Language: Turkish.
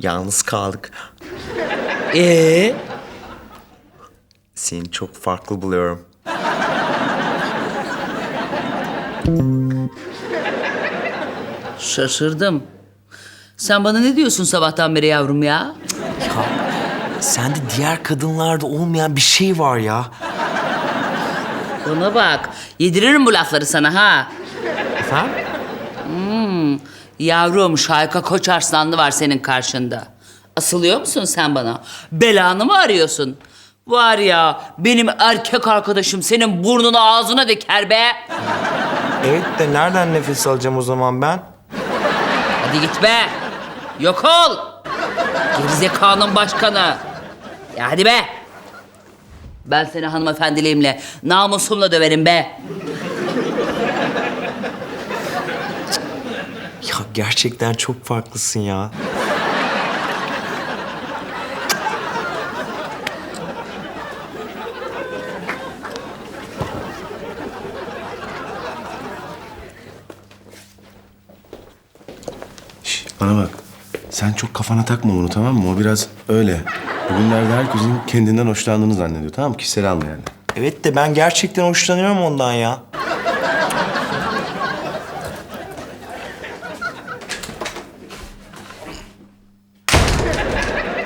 Yalnız kaldık. Ee? Seni çok farklı buluyorum. Şaşırdım. Sen bana ne diyorsun sabahtan beri yavrum ya? Ya sende diğer kadınlarda olmayan bir şey var ya. Bana bak. Yediririm bu lafları sana ha. Efendim? Yavrum Şayka Koç Arslanlı var senin karşında. Asılıyor musun sen bana? Belanı mı arıyorsun? Var ya benim erkek arkadaşım senin burnunu ağzına diker be. Evet de nereden nefes alacağım o zaman ben? Hadi git be. Yok ol. Gerizekanın başkanı. Ya hadi be. Ben seni hanımefendiliğimle, namusumla döverim be. Ya gerçekten çok farklısın ya. Şş, bana bak. Sen çok kafana takma bunu tamam mı? O biraz öyle. Bugünlerde herkesin kendinden hoşlandığını zannediyor tamam mı? Kişisel alma yani. Evet de ben gerçekten hoşlanıyorum ondan ya.